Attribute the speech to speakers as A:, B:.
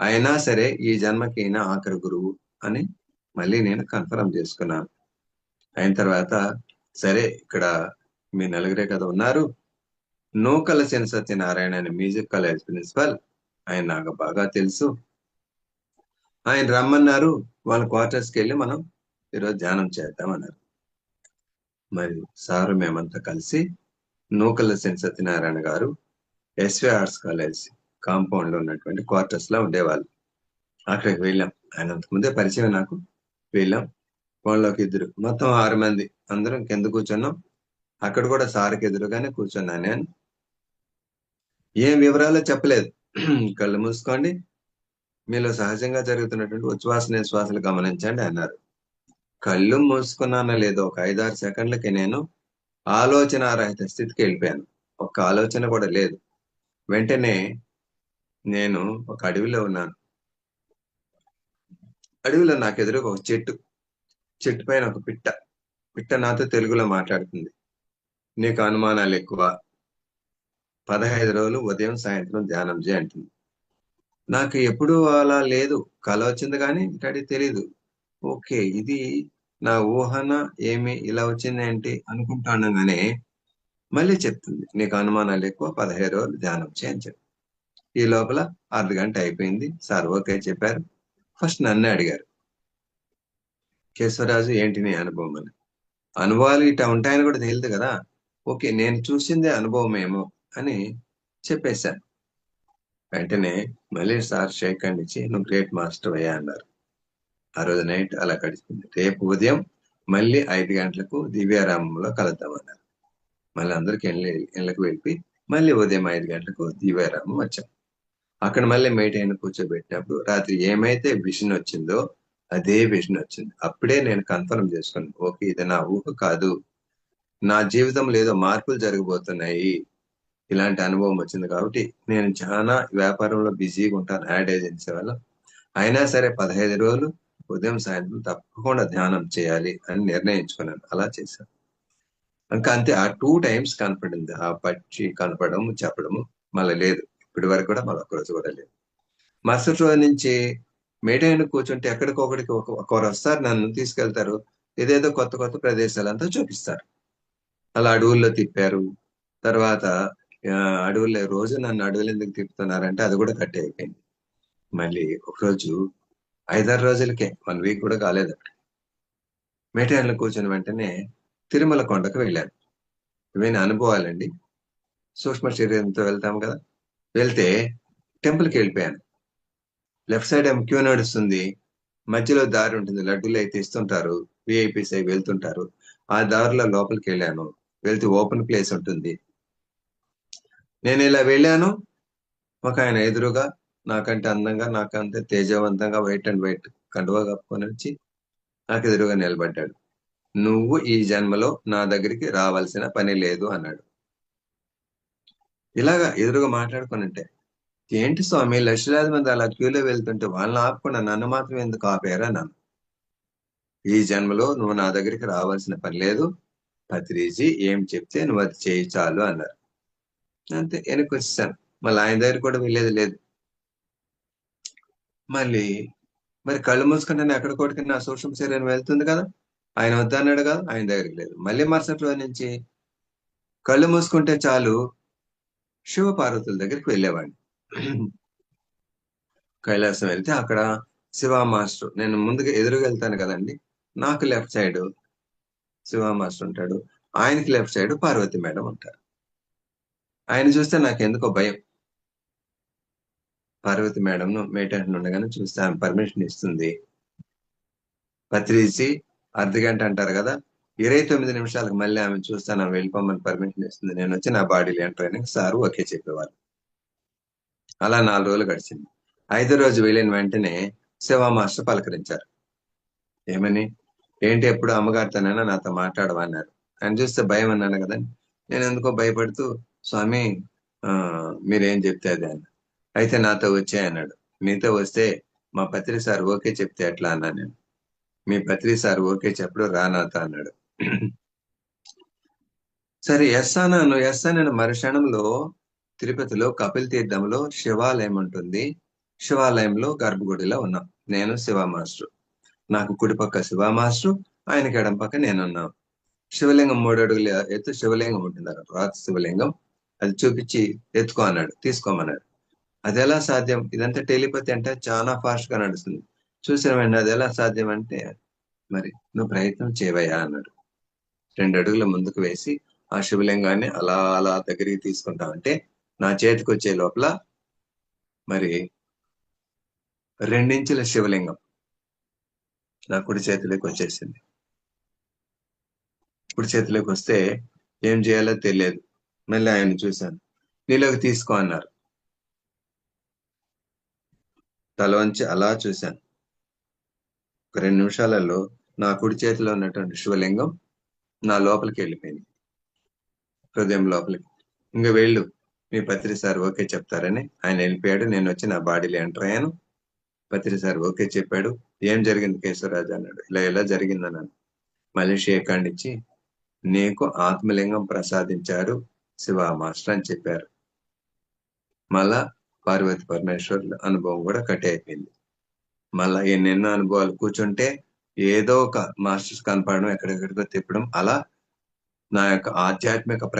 A: అయినా సరే ఈ జన్మకి ఈయన ఆఖరి గురువు అని మళ్ళీ నేను కన్ఫర్మ్ చేసుకున్నాను. అయిన తర్వాత సరే ఇక్కడ మీ నలుగురే కదా ఉన్నారు. నూకల సెన్ సత్యనారాయణ అని మ్యూజిక్ కాలేజ్ ప్రిన్సిపల్ ఆయన నాకు బాగా తెలుసు. ఆయన రమ్మన్నారు. వాళ్ళ క్వార్టర్స్కి వెళ్ళి మనం ఈరోజు ధ్యానం చేద్దామన్నారు. మరి సారు మేమంతా కలిసి నూకల సెన్ సత్యనారాయణ గారు ఎస్వి ఆర్ట్స్ కాలేజ్ కాంపౌండ్లో ఉన్నటువంటి క్వార్టర్స్లో ఉండేవాళ్ళు. అక్కడికి వెళ్ళాం. ఆయన అంతకుముందే పరిచయం నాకు. వెళ్ళాం. వాళ్ళకి ఇద్దరు. మొత్తం ఆరు మంది. అందరం కింద కూర్చున్నాం. అక్కడ కూడా సార్కి ఎదురుగానే కూర్చున్నాను నేను. ఏం వివరాలు చెప్పలేదు. కళ్ళు మూసుకోండి. మీలో సహజంగా జరుగుతున్నటువంటి ఉచ్ఛ్వాస నిశ్వాసాలు గమనించండి అన్నారు. కళ్ళు మూసుకున్నానో లేదో ఒక ఐదారు సెకండ్లకి నేను ఆలోచన రహిత స్థితికి వెళ్ళిపోయాను. ఒక్క ఆలోచన కూడా లేదు. వెంటనే నేను ఒక అడవిలో ఉన్నాను. అడవిలో నాకు ఎదురుగా ఒక చెట్టు చెట్టు పైన ఒక పిట్ట. పిట్ట నాతో తెలుగులో మాట్లాడుతుంది. నీకు అనుమానాలు ఎక్కువ. పదహైదు రోజులు ఉదయం సాయంత్రం ధ్యానం చేయ అంటుంది. నాకు ఎప్పుడు అలా లేదు. కల వచ్చింది కానీ ఇక్కడ తెలియదు ఓకే ఇది నా ఊహన ఏమి ఇలా వచ్చింది ఏంటి అనుకుంటాను కానీ మళ్ళీ చెప్తుంది. నీకు అనుమానాలు ఎక్కువ పదహైదు రోజులు ధ్యానం చేయని చెప్తుంది ఈ లోపల అర్ధ గంట అయిపోయింది. సార్ ఓకే చెప్పారు. ఫస్ట్ నన్నే అడిగారు. కేశవరాజు ఏంటి నీ అనుభవం అని. అనుభవాలు ఇట్లా ఉంటాయని కూడా తెలియదు కదా. ఓకే నేను చూసిందే అనుభవం ఏమో అని చెప్పేశాను వెంటనే మళ్ళీ సార్ షేక్ హ్యాండ్ ఇచ్చి నువ్వు గ్రేట్ మాస్టర్ అయ్యా అన్నారు. ఆ రోజు నైట్ అలా గడిచింది. రేపు ఉదయం మళ్ళీ ఐదు గంటలకు దివ్యారామంలో కలుద్దామన్నారు మళ్ళీ అందరికి ఇళ్ళకి వెళ్ళి మళ్ళీ ఉదయం ఐదు గంటలకు దివ్యారామం వచ్చాం. అక్కడ మళ్ళీ మేట్ అయిన కూర్చోబెట్టినప్పుడు రాత్రి ఏమైతే విషన్ వచ్చిందో అదే విషన్ వచ్చింది. అప్పుడే నేను కన్ఫర్మ్ చేసుకున్నాను ఓకే ఇది నా ఊహ కాదు. నా జీవితంలో ఏదో మార్పులు జరగబోతున్నాయి. ఇలాంటి అనుభవం వచ్చింది కాబట్టి నేను చాలా వ్యాపారంలో బిజీగా ఉంటాను యాడ్ ఏజెన్సీ వల్ల. అయినా సరే పదహైదు రోజులు ఉదయం సాయంత్రం తప్పకుండా ధ్యానం చేయాలి అని నిర్ణయించుకున్నాను. అలా చేశాను. ఇంకా అంతే ఆ టూ టైమ్స్ కనపడింది. ఆ పక్షి కనపడడం చెప్పడము మళ్ళీ లేదు. ఇప్పటి వరకు కూడా మళ్ళీ ఒక్కరోజు కూడా లేదు మరుసటి రోజు నుంచి మేడైన కూర్చుంటే ఎక్కడికొకడికి ఒకరు వస్తారు నన్ను తీసుకెళ్తారు ఏదేదో కొత్త కొత్త ప్రదేశాలంతా చూపిస్తారు. అలా అడవుల్లో తిప్పారు. తర్వాత అడవుల్లో రోజు నన్ను అడవులు ఎందుకు తిప్పుతున్నారంటే అది కూడా కట్ అయిపోయింది. మళ్ళీ ఒకరోజు ఐదారు రోజులకే వన్ వీక్ కూడా కాలేదు అక్కడ. మేటైన్లో కూర్చుని వెంటనే తిరుమల కొండకు వెళ్ళాను. ఇవన్నీ అనుభవాలండి. సూక్ష్మ శరీరంతో వెళ్తాం కదా. వెళ్తే టెంపుల్కి వెళ్ళిపోయాను. లెఫ్ట్ సైడ్ ఏమో క్యూ నడుస్తుంది. మధ్యలో దారి ఉంటుంది. లడ్డూలు అయితే ఇస్తుంటారు. విఐపీస్ అయి వెళ్తుంటారు. ఆ దారిలో లోపలికి వెళ్ళాను. వెళ్తే ఓపెన్ ప్లేస్ ఉంటుంది. నేను ఇలా వెళ్ళాను. ఒక ఆయన ఎదురుగా నాకంటే అందంగా నాకంటే తేజవంతంగా వైట్ అండ్ వైట్ కండువా కప్పుకొని వచ్చి నాకు ఎదురుగా నిలబడ్డాడు. నువ్వు ఈ జన్మలో నా దగ్గరికి రావాల్సిన పని లేదు అన్నాడు. ఇలాగా ఎదురుగా మాట్లాడుకుని ఉంటే ఏంటి స్వామి? లక్షలాది మంది అలా క్యూలో వెళ్తుంటే వాళ్ళని ఆపకుండా నన్ను మాత్రం ఎందుకు ఆపారా నన్ను? ఈ జన్మలో నువ్వు నా దగ్గరికి రావాల్సిన పని లేదు. పత్రిజీ ఏం చెప్తే నువ్వు అది చేయి చాలు అన్నారు. అంతే వెనక్కి వచ్చేసాను మళ్ళీ ఆయన దగ్గర కూడా వెళ్ళేది లేదు. మళ్ళీ మరి కళ్ళు మూసుకుంటే నేను ఎక్కడ కొడుకు నా సూక్ష్మ శరీరం వెళ్తుంది కదా? ఆయన వద్దన్నాడు కదా? ఆయన దగ్గరికి లేదు. మళ్ళీ మరుసటి రోజు నుంచి కళ్ళు మూసుకుంటే చాలు శివపార్వతుల దగ్గరికి వెళ్ళేవాడిని. కైలాసం వెళ్తే అక్కడ శివ మాస్టర్ నేను ముందుగా ఎదురుగా వెళ్తాను కదండి నాకు లెఫ్ట్ సైడ్ శివ మాస్టర్ ఉంటాడు ఆయనకి లెఫ్ట్ సైడ్ పార్వతి మేడం ఉంటారు. ఆయన చూస్తే నాకు ఎందుకో భయం. పార్వతి మేడంను మేటెంట్ ఉండగానే చూస్తే ఆమె పర్మిషన్ ఇస్తుంది. పత్రిసి అర్ధ గంట అంటారు కదా ఇరవై తొమ్మిది నిమిషాలకు మళ్ళీ ఆమె చూస్తాను ఆమె వెళ్ళిపోమని పర్మిషన్ ఇస్తుంది. నేను వచ్చి నా బాడీలో ఎంటర్ అయినా సారు ఒకే చెప్పేవారు అలా నాలుగు రోజులు గడిచింది. ఐదో రోజు వెళ్ళిన వెంటనే శివ మాస్టర్ పలకరించారు. ఏమని? ఏంటి ఎప్పుడు అమ్మగారితోనైనా నాతో మాట్లాడవన్నారు. ఆయన చూస్తే భయం అన్నాను కదండి నేను ఎందుకో భయపడుతూ స్వామి ఆ మీరేం చెప్తే అది అన్న. అయితే నాతో వచ్చే అన్నాడు. మీతో వస్తే మా పత్రి సార్ ఓకే చెప్తే ఎట్లా అన్నా నేను. మీ పత్రి సార్ ఓకే చెప్పడు రానాతో అన్నాడు. సరే ఎస్ అన్నాను ఎస్ అన్నాను మరుక్షణంలో తిరుపతిలో కపిల్ తీర్థంలో శివాలయం ఉంటుంది. శివాలయంలో గర్భగుడిలో ఉన్నాం. నేను శివ మాస్టర్. నాకు కుడిపక్క శివ మాస్టర్ ఆయనకి ఎడం పక్క నేనున్నాం. శివలింగం మూడు అడుగులు ఎత్తు శివలింగం ఉంటుంది అక్కడ. రాత శివలింగం. అది చూపించి ఎత్తుకో అన్నాడు తీసుకోమన్నాడు. అది ఎలా సాధ్యం? ఇదంతా టెలిపతి అంటే చాలా ఫాస్ట్గా నడుస్తుంది. చూసిన వెంటనే అది ఎలా సాధ్యం అంటే మరి నువ్వు ప్రయత్నం చేయవయ్యా అన్నాడు. రెండు అడుగుల ముందుకు వేసి ఆ శివలింగాన్ని అలా అలా దగ్గరికి తీసుకుంటా అంటే నా చేతికి వచ్చే లోపల మరి రెండించుల శివలింగం నా కుడి చేతిలోకి వచ్చేసింది. కుడి చేతిలోకి వస్తే ఏం చేయాలో తెలియదు. మళ్ళీ ఆయన చూశాను. నీలోకి తీసుకో అన్నారు. తల వంచి అలా చూశాను. ఒక రెండు నిమిషాలలో నా కుడి చేతిలో ఉన్నటువంటి శివలింగం నా లోపలికి వెళ్ళిపోయింది హృదయం లోపలికి. ఇంకా వెళ్ళు. మీ పత్రి సార్ ఓకే చెప్తారని ఆయన వెళ్ళిపోయాడు. నేను వచ్చి నా బాడీలో ఎంటర్ అయ్యాను. పత్రి సార్ ఓకే చెప్పాడు. ఏం జరిగింది కేశవరాజు అన్నాడు. ఇలా ఇలా జరిగింది అన్నాను మళ్ళీ షేక్ ఇచ్చి నీకు ఆత్మలింగం ప్రసాదించారు శివ మాస్టర్ అని చెప్పారు. మళ్ళా పార్వతి పరమేశ్వరుల అనుభవం కూడా కట్ అయిపోయింది. మళ్ళా ఎన్నెన్నో అనుభవాలు కూర్చుంటే ఏదో ఒక మాస్టర్స్ కనపడడం ఎక్కడెక్కడికో తిప్పడం అలా నా యొక్క ఆధ్యాత్మిక